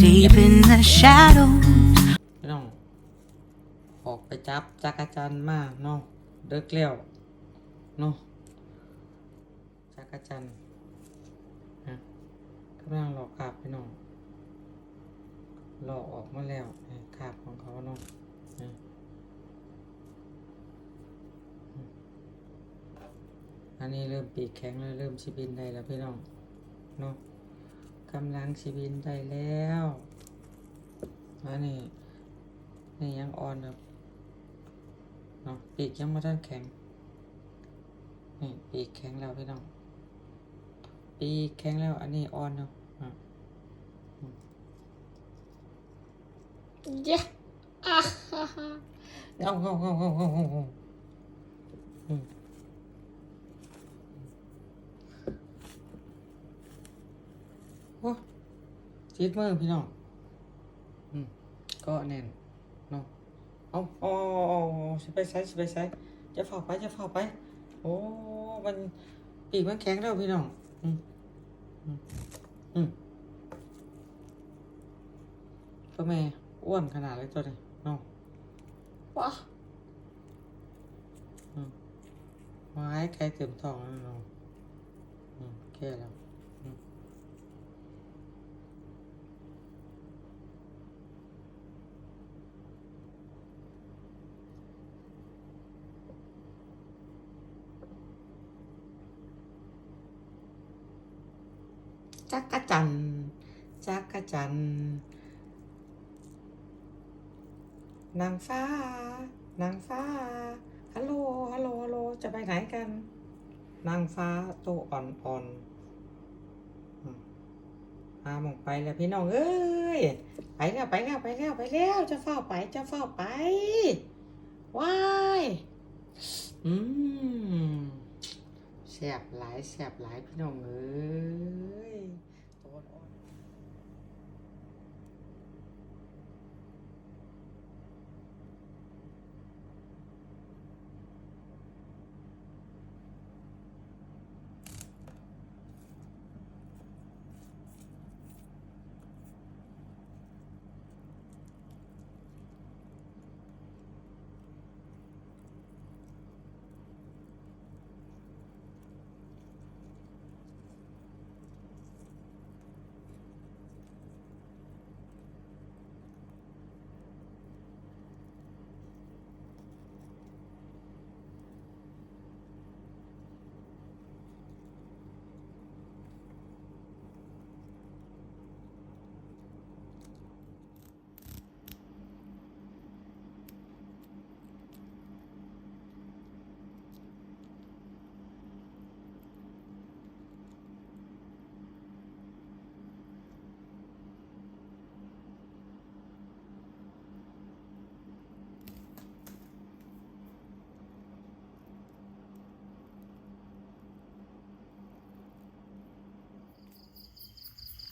deep in the shadows. น้องออกไปจับจักรจันมาเนาะเด็กแล้วเนาะจักรจันฮะกำลังหลอกขาบพี่น้องหลอกออกมาแล้วขาบของเขาเนาะอันนี้เริ่มปีกแข็งแล้วเริ่มชิบินได้แล้วพี่น้องเนาะ กำลังชิบินได้แล้วอันนี้นี่ยังอ่อนครับเนาะปีกยังไม่ทันแข็ง นี่ปีกแข็งแล้วพี่น้อง ปีกแข็งแล้ว อันนี้อ่อนเนาะอะเย้อะฮ่าฮ่าเอาเอาเอาเอาเอาเอาเอาอืมโอ้ จิตมือพี่น้องอืมก็แน่นเนาะเอาเอาเอาเอาเอาสิไปใส่สิไปใส่จะเฝ้าไปจะเฝ้าไป โอ้มันปีกมันแข็งแล้วพี่น้องอืมอืมอืมตัวแม่อ้วนขนาดเลยตัวนี้เนาะว้าไม้ไก่เต็มท้องแล้วเนาะอืมแค่แล้วอืม จักรจันจักรจันนางฟ้านางฟ้าฮัลโหลฮัลโหลฮัลโหลจะไปไหนกัน นางฟ้าตัวอ่อนๆอืมาหมองไปแล้วพี่น้องเอ้ยไปแล้วไปแล้วไปแล้วไปแล้วจะเฝ้าไปจะเฝ้าไปว้ายอืม แสบหลายแสบหลายพี่น้องเอ้ย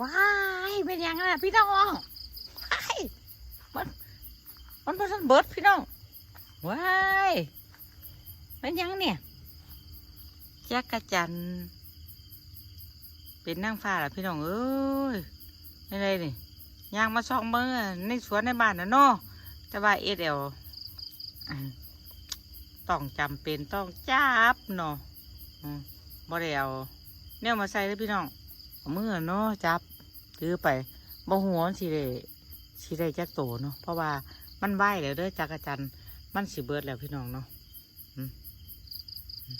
ว้ายเป็นยังไงพี่น้องว้ายมันมันเป็นเบิดพี่น้องว้ายเป็นยังเนี่ยจักรจันเป็นนางฟ้าล่ะพี่น้องเอ้ยนี่เลยนี่ยางมาซองเมือในสวนในบ้านนะเนาะแต่ว่าเอเดลต้องจำเป็นต้องจับเนาะมบ่ได้เอาเนี่ยมาใส่เลยพี่น้อง เมื่อเนาะจับถือไปบ่หัวสิได้สิได้จักโตเนาะเพราะว่ามันไหวแล้วเด้อจักรจันมันสิเบิดแล้วพี่น้องเนาะอืมอืม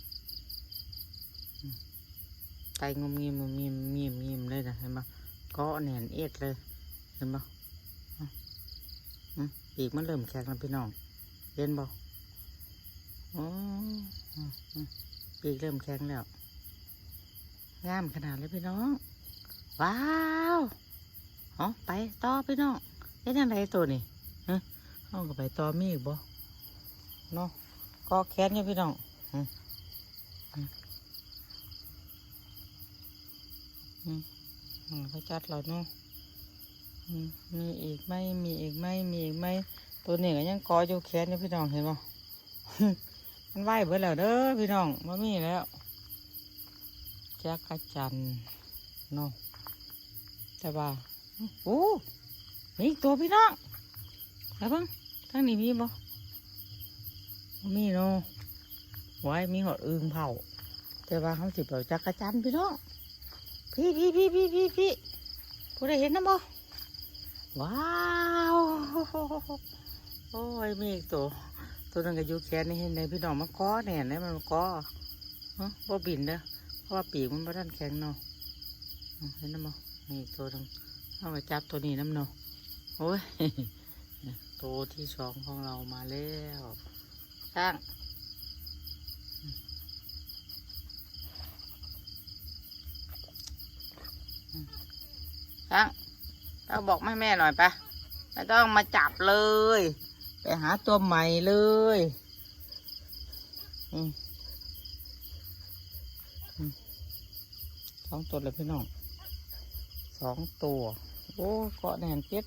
อืมไตงมงิมงมิมงิมงิมเลยนะเห็นปะก็แหนนเอ็ดเลยเห็นปะอืมอืมปีกมันเริ่มแข็งแล้วพี่น้องเห็นบ่โอ้ออืมปีกเริ่มแข็งแล้วงามขนาดเลยพี่น้อง ว้าวเอาไปต่อพี่น้องเฮ็ดยังไงตัวนี่ฮะเอาก็ไปต่อมีอีกบ่เนาะก็แขนอยู่พี่น้องอืมอืมเขาจัดเราเนาะอืมมีอีกไหมมีอีกไหมมีอีกไหมตัวนี้ก็ยังกออยู่แขนอยู่พี่น้องเห็นบ่มันไหวเบิดแล้วเด้อพี่น้องบ่มีแล้วจักกรจันเนาะ แต่ว่าโอ้มีอีกตัวพี่น้องไปเบ้างทางนี้มีบ่บ่มีเนาะไว้มีหอดอึงเผาแต่ว่าเขาสิเผาจักรจันพี่น้องพี่พี่พี่พี่พี่พี่ผู้ใดเห็นนะบ่ว้าวโอ้ยมีอีกตัวตัวนึงก็อยู่แขนนี่เห็นไหมพี่น้องมันก้อเนี่ยไหนมันก้อฮะว่าบินเด้อเพราะว่าปีกมันไม่ทันแข็งเนาะอืมเห็นนะบ่ นี่ตัวนึงเอาไปจับตัวนี้น้ำเนาะโอ้ยตัวที่สองของเรามาแล้วช่างช่างเราบอกแม่แม่หน่อยปะไม่ต้องมาจับเลย ไปหาตัวใหม่เลยสองตัวเลยพี่น้อง สองตัว โอ้เกาะแน่นเจ็ด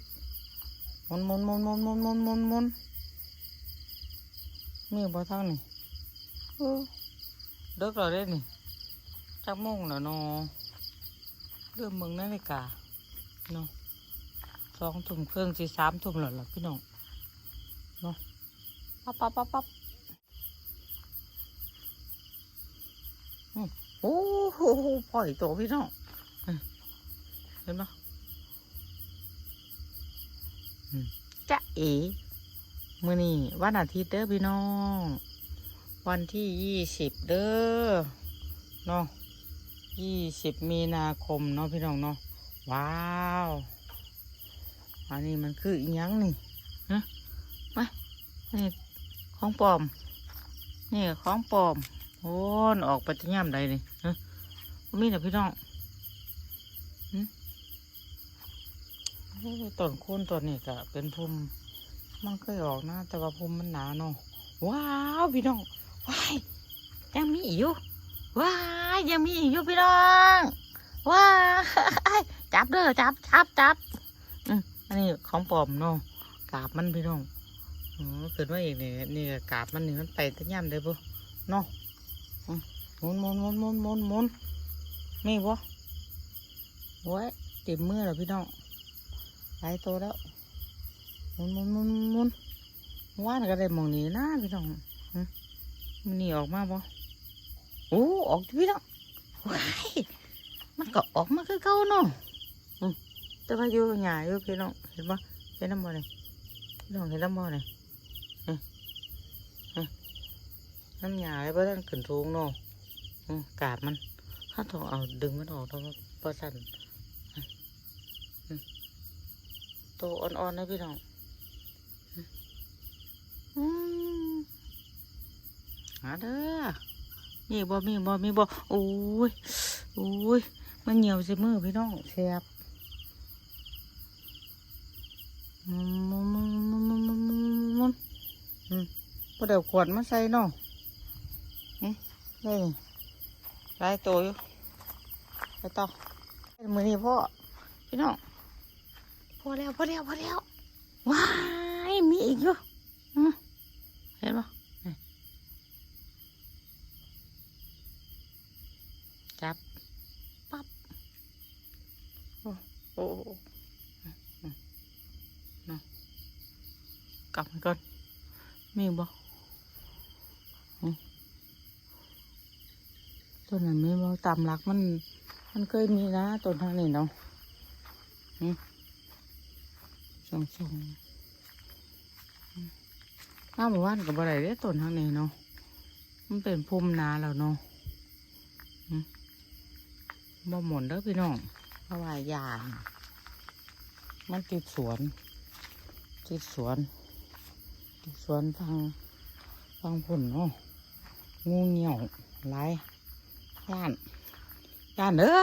มุนมุนมุนมุนมุนมุนมุนมุนมีบ่เท่านี่โอ้เลิกเราได้นี่จักโมงแล้วเนาะเรื่องมึงนาฬิกาเนาะสองทุ่มครึ่องสี่สามทุ่มแล้วล่ะพี่น้องเนาะปั๊บปั๊บปั๊บปั๊บอืมโอ้โหปล่อยตัวพี่น้อง เห็นปะอืมจ๊ะเอ๋มื่อนี้วันอาทิตย์เด้อพี่น้อง วันที่ยี่สิบเด้อเนาะยี่สิบมีนาคมเนาะพี่น้องเนาะว้าวอันนี้มันคืออีหยังนี่ฮะนี่ของปลอม นี่ของปลอมโอ้นออกไปจะย่ำใดนี่ฮะบ่มีนะพี่น้องหึโอ้ย ต้นโคนต้นนี่ก็เป็นภูมิมันเคยออกนะ แต่ว่าภูมิมันหนาเนาะว้าวพี่น้องว้ายยังมีอีกอยู่ว้ายยังมีอีกอยู่พี่น้องว้ายจับเด้อจับจับจับอันนี้ของปลอมเนาะกาบมันพี่น้องอ๋อเกิดว่าอีกนี่นี่กาบมันนี่มันไปตะย่ำได้บ่เนาะมหมุนมุนมุนมุนมุนมุนมีบ่โอ้ยเต็มมือแล้วพี่น้อง หลายตัวแล้วหมุนหมุนหมุนหมุนว่านก็ได้มองนี้นะพี่น้องมันนี่ออกมาบ่โอ้ออกพี่น้องว้ายมันก็ออกมาคือเก่าเนาะอืมแต่ว่าอยู่หยาอยู่พี่น้องเห็นบ่เห็นน้ำบ่เลยพี่น้องเห็นน้ำบ่เลยน้ำหยาไอ้เพื่อนขึ้นทุงเนาะกาบมันถ้าต้องเอาดึงมันออกต้องเพื่อสั่น โตอ่อนๆนะพี่น้องหาเด้อนี่บ่มีบ่มีบ่โอ้ยโอ้ยมันเหนียวใส่มือพี่น้องแสบมุมมุมมุมมุมมุมมุมมุมอืมพอเดี๋ยวขวดมาใส่น้องนี่นี่หลายตัวอยู่ไปต่อมือนี่พ่อพี่น้อง พอแล้วพอแล้วพอแล้วว้ายมีอีกอยู่อืมเห็นปะจับปั๊บโอ้โอ้กลับมาก่อนมีบ่ต้นนั้นไม่ว่ตามรักมัน มันเคยมีนะต้นทางนี้เนาะอืม สองสองน้าหมู่บ้านกับอะไรเด้ต้นทางนี้เนาะ มันเป็นภูมินาแล้วเนาะบ่หมดเด้อพี่น้องเพราะว่ายางมันติดสวน ติดสวน ติดสวนฟังฟังผลเนาะ งูเหนี่ยวหลายย่านย่านเด้อ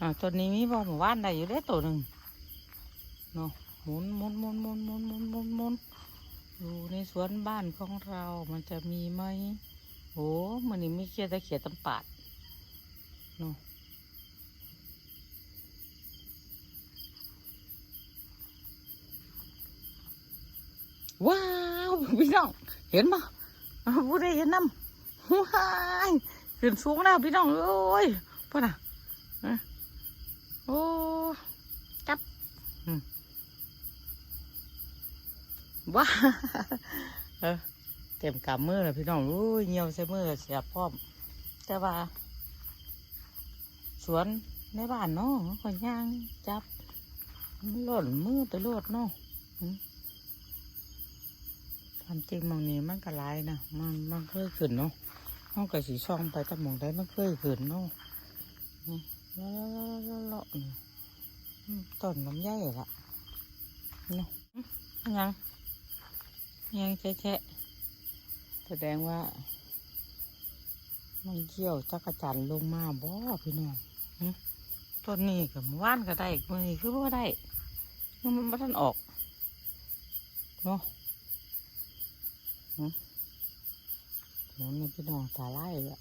อ่าตัวนี้มีบ่หมู่บ้านได้อยู่ได้ตัวหนึ่งเนาะ หมุนหมุนหมุนหมุนหมุนหมุนหมุนหมุนอยู่ในสวนบ้านของเรามันจะมีไหมโอ้มันนี่มีเขียตะเขียดตำปาดเนาะว้าวพี่น้องเห็นปะผู้ใดเห็นน้ำว้ายขึ้นสูงแล้วพี่น้องเอ้ยพ่อน่ะเอ้ยโอ้จับอืม ว้าเออเต็มกำมือเลยพี่น้องอู้ยเหี่ยวใส่มือเสียบพร้อม แต่ว่า สวนในบ้านเนาะก็ย่างจับหล่นมือไปโลดเนาะอืมความจริงมองนี้มันก็หลายนะมันมันเคยขึ้นเนาะห้องกระสีช่องไปแต่หมองได้มันเคยขึ้นเนาะนี่ละละละละละนี่อืมต้นน้ำใหญ่ละเนาะอืมยัง ยังแฉะแสดงว่า มันเกี่ยวจักรจันทร์ลงมาบ่พี่น้องต้นนี้กับว่านก็ได้มือนี้คือว่าได้มันมันบ่ทันออกเนาะหึโหนี่พี่น้องตาไล่ละ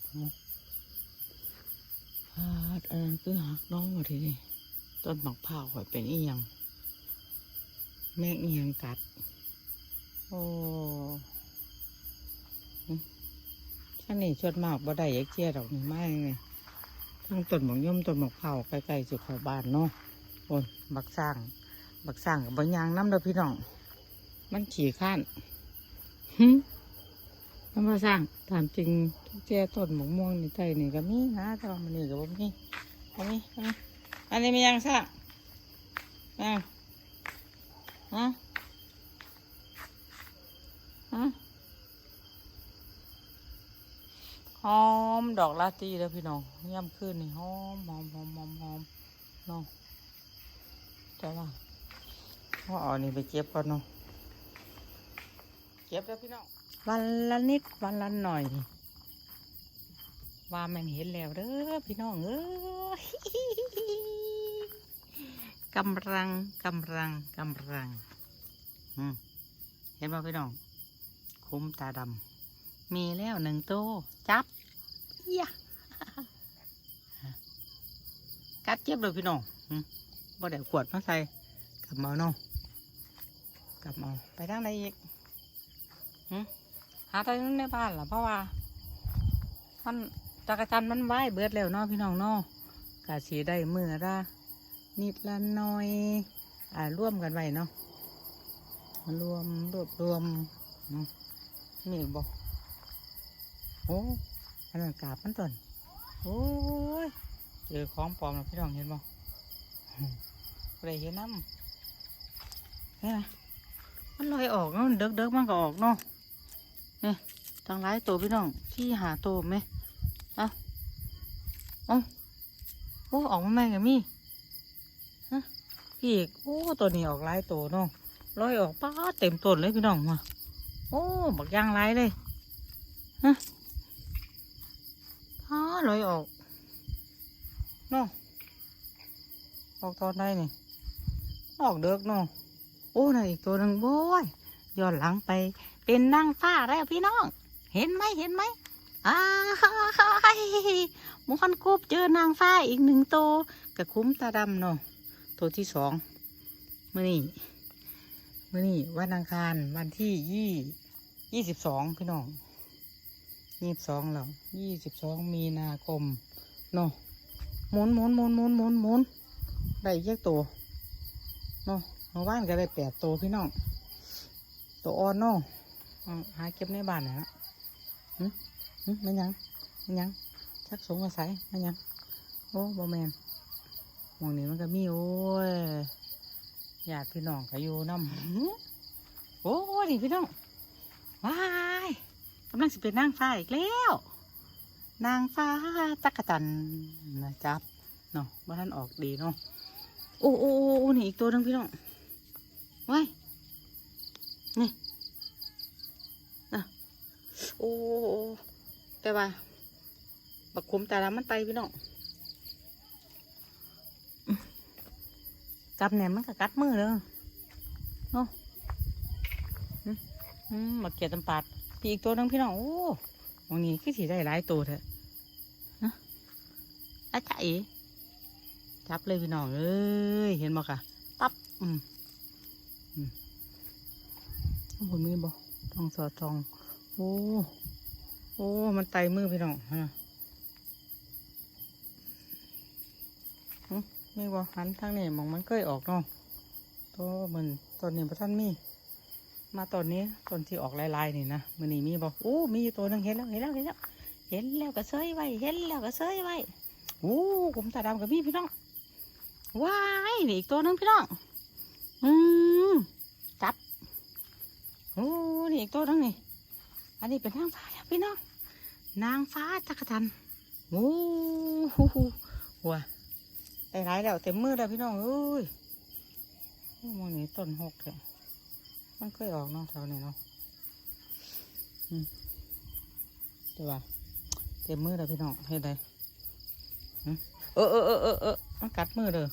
อ่าอันนั้นคือหักน้องมาทีนี่ต้นหมักเผาวข่อยเป็นอีหยังแม่งอีหยังกัด โอ้ท่านนี่ชดมากบ่ได้ยักเจียดอกนี่ไม่ไงทั้งต้นหมกย่อมต้นหมกเผาใกล้ๆสุขบ้านเนาะโอนบักสร้าง บักสร้างกับบางยางน้ำเด้อพี่น้อง มันขี่ข้านหึมันมาสร้างถามจริงทุกเจียต้นหมกม่วงนี่ใต้นี่ก็มีนะแต่ว่ามันนี่ก็บ่มีบ่มีบ่อันนี้มียังสร้างอ่าฮะฮะ หอมดอกลาตีแล้วพี่น้องย่ำขึ้นนี่หอมหอมหอมหอมหอมนาะแต่ว่าพ่อเอานี่ไปเก็บก่อนเนาะเก็บแล้วพี่น้องวันละนิดวันละหน่อยว่ามันเห็นแล้วเด้อพี่น้องเอ้ยกำลังกำลังกำลังเห็นป่พี่น้อง มตาดำมีแล้วหนึ่งตัวจับยะกัดเจ็บเลยพี่น้องหึบ่ได้ขวดมาใส่กลับมาเอาเนาะกลับมาเอาไปทางไหนอีกหึหาไปในบ้านล่ะเพราะว่ามันจักรจันทร์มันไหวเบิดแล้วเนาะพี่น้องเนาะกะสีได้มือละนิดละหน้อย อ่าร่วมกันไว้เนาะรวมรวบรวมอืม นี่บอกโอ้อันนั้นกาบมันต้นโอ้ยเจอของปลอมแล้วพี่น้องเห็นบ่อะไรเห็นน้ำนี่นะมันลอยออกเนาะเด็กเด็กๆมันก็ออกเนาะนี่ทั้งหลายตัวพี่น้องที่หาตัวไหมเอาเอาโอ้ออกมาแม่กับมี่ฮะพี่อีกโอ้ตัวนี้ออกหลายตัวเนาะลอยออกป้าดเต็มต้นเลยพี่น้องมา โอ้บักยางหลายเลยอ๋อลอยออกเนาะออกตอนใดนี่ ออกเด็กนาะโอ้น่ะอีกตัวหนึ่งโว้ยย้อนหลังไป เป็นนางฟ้าแล้วพี่น้อง เห็นไหมเห็นไหมอ้ายมอนกบเจอนางฟ้าอีกหนึ่งตัวกระคุ้มตาดำเนาะตัวที่สองมื่อนี้มื่อนี้วันอังคารวันที่ยี่ ยี่สิบสองพี่น้องยี่สิบสองแล้วยี่สิบสองมีนาคมเนาะหมุนหมุนหมุนหมุนหมุนหมุนได้อีกแยกตัวเนาะเมื่อวานก็ได้แปดตัวพี่น้องตัวอ่อนเนาะหาเก็บในบ้านนะฮะหึหึไม่นยังไม่ยังชักสงกระใสไม่ยังโอ้บอแมนหมองนี้มันก็มีโอ้ยญาติพี่น้องก็อยู่น้ำโอ้ยนี่พี่น้อง ว้ายกำลังสิเป็นนางฟ้าอีกแล้ว นางฟ้าจักรจันนะจับเนาะว่าท่านออกดีเนาะโอ้โอ้โอ้นี่อีกตัวนึงพี่น้องว้ายนี่นะโอ้โอ้แต่ว่าบักคุมตาลามันไตพี่น้องจับแหนมมันก็กัดมือเลยเนาะอืม อืมบักเกียดตำปาดพี่อีกตัวหนึงพี่น้องโอ้วันนี้คือสีได้หลายตัวเถอะนะอาจารย์จับเลยพี่น้องเอ้ยเห็นบ่ค่ะปั๊บอืมอืมข้างบนมีบ่ทองสอดทอง โอ้โอ้มันไตมือพี่น้องฮะหึมีบ่หันทางนี้มองมันเคยออกเนาะตัวมันตัวนี้พระท่านมี มาตอนนี้ตอนที่ออกลายๆนี่นะมือนี้มีบอกโอ้มีตัวหนึงเห็นแล้วเห็นแล้วเห็นแล้ว เห็นแล้วก็เซยไว้เห็นแล้วก็เซยไว้โอ้ผมตาดำกับมีพี่น้องว้ายนี่อีกตัวหนึงพี่น้องอืมจับโอ้นี่อีกตัวหนึงนี่อันนี้เป็นนางฟ้าแล้วพี่น้องนางฟ้าจักรจันโอ้โหหัวได้หลายแล้วเต็มมือแล้วพี่น้องเอ้ยโอ้มองนี่ต้นหกเลย มันเคยออกเนาะแถวนี้เนาะอืมแต่ว่าเต็มมือแล้วพี่น้องเฮ็ดได้หึเออเออเออเออเออมันกัดมือเลย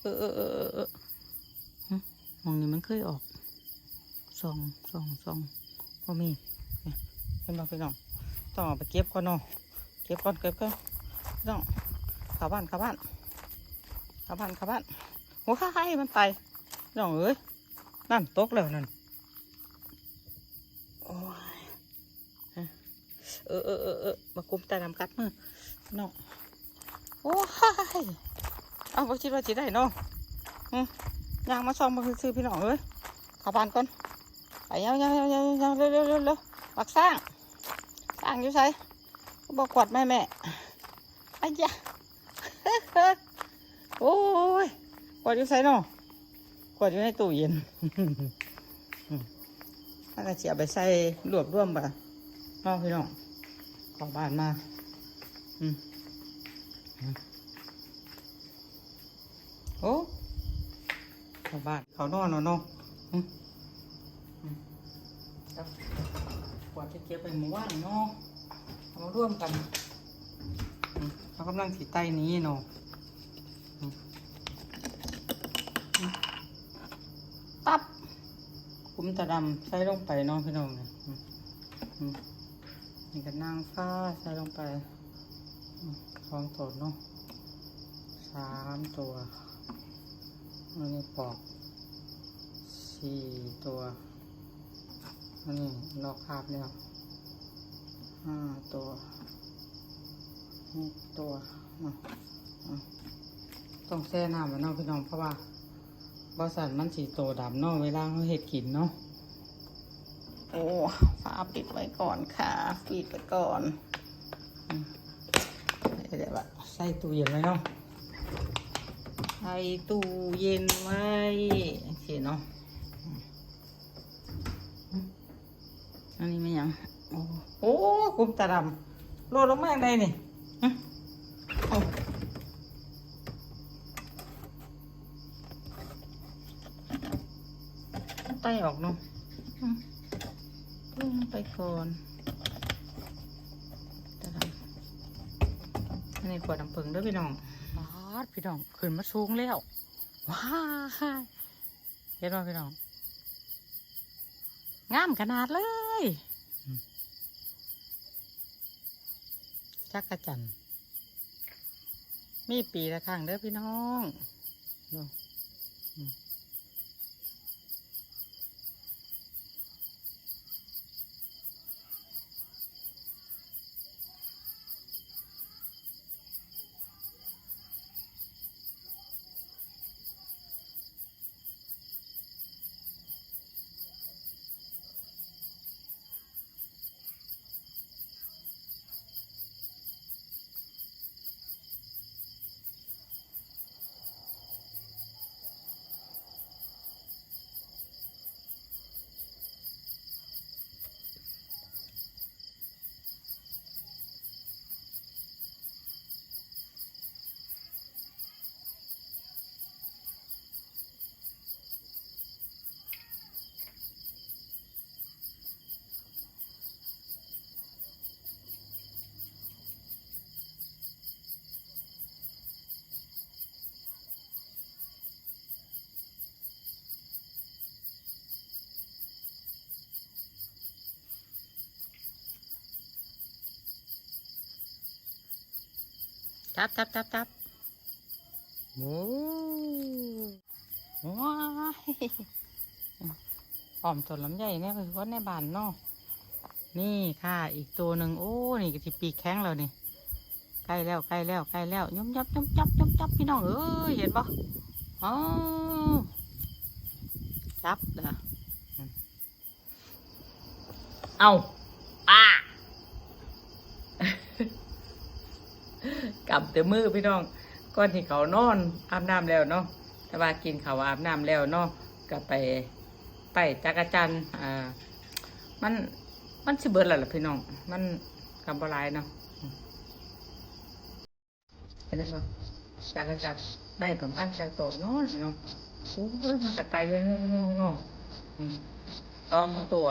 เอเออเออเออเออมองนี่มันเคยออกสองสองสองพอมีเห็นบ่พี่น้องต้องเอาไปเก็บก่อนเนาะเก็บก่อนเก็บก่อนพี่น้องข้าบ้านข้าบ้านข้าบ้านข้าบ้านโอ้ยมันตายน้องเอ้ยนั่นตกแล้วนั่น ออเออเออเออมากุมตาดำกัดมือน้องโอ้ยเอาไปคิดว่าจะได้เนาะอืมยางมาซ่อมมาซื้อพี่น้องเอ้ยขับานก่อนไปยังยังยังยังยังเร็วเร็วเร็วเร็วปักสร้างสร้างอยู่ไสบอกกวดแม่แม่ไอ้ยะโอ้ยกวดอยู่ไสเนาะกวดอยู่ในตู้เย็นถ้าก็เสียไปใส่รวบรวมบ่น้องพี่น้อง เของบ้านมาอืมอืมโอ้เของบ้านเขานอนนาะเนอืมอืมครับกวาจะเก็บไปหมู่บ้านเนาะเอามาร่วมกันเขากำลังสีใต้นี้เนาะอืมอืมตับคุ้มตาดำใส่ลงไปเน้องพี่น้องเนี่ย นี่ก็นางฟ้าใส่ลงไปอืมสองตัวเนาะสามตัวอันนี้ปอกสี่ตัวอันนี้ลอกคาบแล้วห้าตัวหกตัวต้องแช่น้ำไว้เน้องพี่น้องเพราะว่าบริษัทมันสีโตดำเนาะเวลาเขาเห็ดกินเนาะ อ้ฟ้าปิดไว้ก่อนค่ะ ปิดไว้ก่อนอืมเดี๋ยวแบบใส่ตู้เย็นไว้เนาะใส่ตู้เย็นไว้โอเคเนาะอืมอืมอันนี้ไม่ยังโอ้โอ้กุมตาดำโลดลงมาอย่างไรนี่ฮะโอ้ไตออกเนาะอืมลงไป ก่อนอันนี้ขวดน้ำผึ้งเด้วยพี่น้องบาดพี่น้องขึ้นมาสูงแล้วว้ายเห็นไหมพี่น้องงามขนาดเลยจักระจันมีปีละครั้งเด้อพี่น้องดู อืมจับจับจับจับโอ้ว้ายหอมต้นลำไยเนี่ยคือคนในบ้านเนาะนี่ค่ะอีกตัวหนึ่งโอ้นี่ก็จะปีกแข็งแล้วนี่ใกล้แล้วใกล้แล้วใกล้แล้วยมยับยมจับยมจับพี่น้องเอ้ยเห็นปะอ๋อจับเด้ออืมเอาอะ กับแต่มือพี่น้องก่อนที่เขานอนอาบน้ำแล้วเนาะแต่ว่ากินเขาวอาบน้ำแล้วเนาะก็ไปไปจักรจันอ่ามันมันสิเบิดแล้วล่ะพี่น้อง มันกำบลายเนาะเห็นไหมครับจักรจันได้ประมาณจากโตเนาะพี่น้องโอ้ยมันกระต่ายเลยเนาะอืมต้องตัว